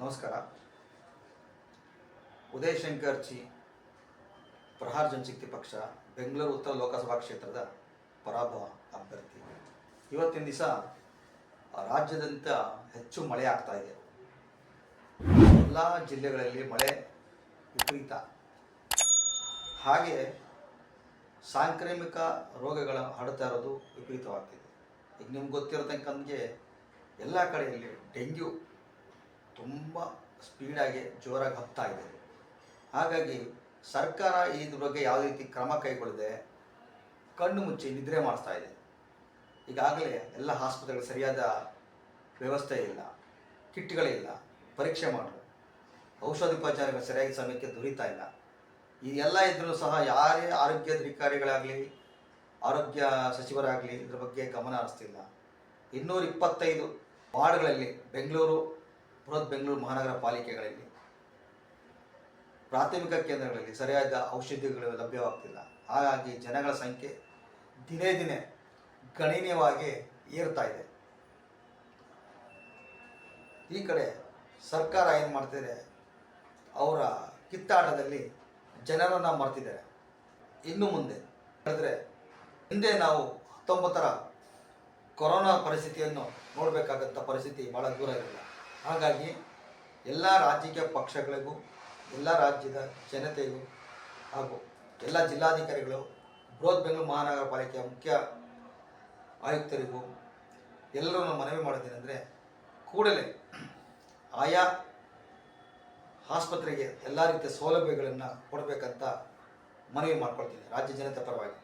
ನಮಸ್ಕಾರ. ಉದಯ್ ಶಂಕರ್ ಜಿ, ಪ್ರಹಾರ್ ಜನಶಕ್ತಿ ಪಕ್ಷ, ಬೆಂಗಳೂರು ಉತ್ತರ ಲೋಕಸಭಾ ಕ್ಷೇತ್ರದ ಪರಾಭವ ಅಭ್ಯರ್ಥಿ. ಇವತ್ತಿನ ದಿವಸ ರಾಜ್ಯದಂತ ಹೆಚ್ಚು ಮಳೆ ಆಗ್ತಾ ಇದೆ. ಎಲ್ಲ ಜಿಲ್ಲೆಗಳಲ್ಲಿ ಮಳೆ ವಿಪರೀತ. ಹಾಗೆ ಸಾಂಕ್ರಾಮಿಕ ರೋಗಗಳ ಹರಡ್ತಾ ಇರೋದು ವಿಪರೀತವಾಗ್ತಿದೆ. ಈಗ ನಿಮ್ಗೆ ಗೊತ್ತಿರತಕ್ಕಂಗೆ ಎಲ್ಲ ಕಡೆಯಲ್ಲಿ ಡೆಂಗ್ಯೂ ತುಂಬ ಸ್ಪೀಡಾಗಿ ಜೋರಾಗಿ ಹಬ್ತಾ ಇದೆ. ಹಾಗಾಗಿ ಸರ್ಕಾರ ಇದ್ರ ಬಗ್ಗೆ ಯಾವ ರೀತಿ ಕ್ರಮ ಕೈಗೊಳ್ಳದೆ ಕಣ್ಣು ಮುಚ್ಚಿ ನಿದ್ರೆ ಮಾಡಿಸ್ತಾ ಇದೆ. ಈಗಾಗಲೇ ಎಲ್ಲ ಆಸ್ಪತ್ರೆಗಳು ಸರಿಯಾದ ವ್ಯವಸ್ಥೆ ಇಲ್ಲ ಕಿಟ್ಗಳಿಲ್ಲ ಪರೀಕ್ಷೆ ಮಾಡಲು ಔಷಧೋಪಚಾರಗಳು ಸರಿಯಾಗಿ ಸಮಯಕ್ಕೆ ದೊರೀತಾ ಇಲ್ಲ. ಈ ಎಲ್ಲ ಇದ್ರೂ ಸಹ ಯಾರೇ ಆರೋಗ್ಯ ಅಧಿಕಾರಿಗಳಾಗಲಿ, ಆರೋಗ್ಯ ಸಚಿವರಾಗಲಿ ಇದ್ರ ಬಗ್ಗೆ ಗಮನ ಹರಿಸ್ತಿಲ್ಲ. ಇನ್ನೂರ ಇಪ್ಪತ್ತೈದು ವಾರ್ಡ್ಗಳಲ್ಲಿ ಬೆಂಗಳೂರು, ಬೃಹತ್ ಬೆಂಗಳೂರು ಮಹಾನಗರ ಪಾಲಿಕೆಗಳಲ್ಲಿ, ಪ್ರಾಥಮಿಕ ಕೇಂದ್ರಗಳಲ್ಲಿ ಸರಿಯಾದ ಔಷಧಿಗಳು ಲಭ್ಯವಾಗ್ತಿಲ್ಲ. ಹಾಗಾಗಿ ಜನಗಳ ಸಂಖ್ಯೆ ದಿನೇ ದಿನೇ ಗಣನೀಯವಾಗಿ ಏರ್ತಾ ಇದೆ. ಈ ಕಡೆ ಸರ್ಕಾರ ಏನು ಮಾಡ್ತಿದೆ? ಅವರ ಕಿತ್ತಾಟದಲ್ಲಿ ಜನರನ್ನು ಮರ್ತಿದ್ದಾರೆ. ಇನ್ನು ಮುಂದೆ ಆದರೆ ಹಿಂದೆ ನಾವು ಹತ್ತೊಂಬತ್ತರ ಕೊರೋನಾ ಪರಿಸ್ಥಿತಿಯನ್ನು ನೋಡಬೇಕಾದಂಥ ಪರಿಸ್ಥಿತಿ ಭಾಳ ದೂರ ಇರಲಿಲ್ಲ. ಹಾಗಾಗಿ ಎಲ್ಲ ರಾಜಕೀಯ ಪಕ್ಷಗಳಿಗೂ, ಎಲ್ಲ ರಾಜ್ಯದ ಜನತೆಗೂ ಹಾಗೂ ಎಲ್ಲ ಜಿಲ್ಲಾಧಿಕಾರಿಗಳು, ಬೃಹತ್ ಬೆಂಗಳೂರು ಮಹಾನಗರ ಪಾಲಿಕೆಯ ಮುಖ್ಯ ಆಯುಕ್ತರಿಗೂ ಎಲ್ಲರನ್ನು ಮನವಿ ಮಾಡೋದೇನೆಂದರೆ ಕೂಡಲೇ ಆಯಾ ಆಸ್ಪತ್ರೆಗೆ ಎಲ್ಲ ರೀತಿಯ ಸೌಲಭ್ಯಗಳನ್ನು ಕೊಡಬೇಕಂತ ಮನವಿ ಮಾಡ್ಕೊಳ್ತೀನಿ. ರಾಜ್ಯ ಜನತೆ ಪರವಾಗಿ.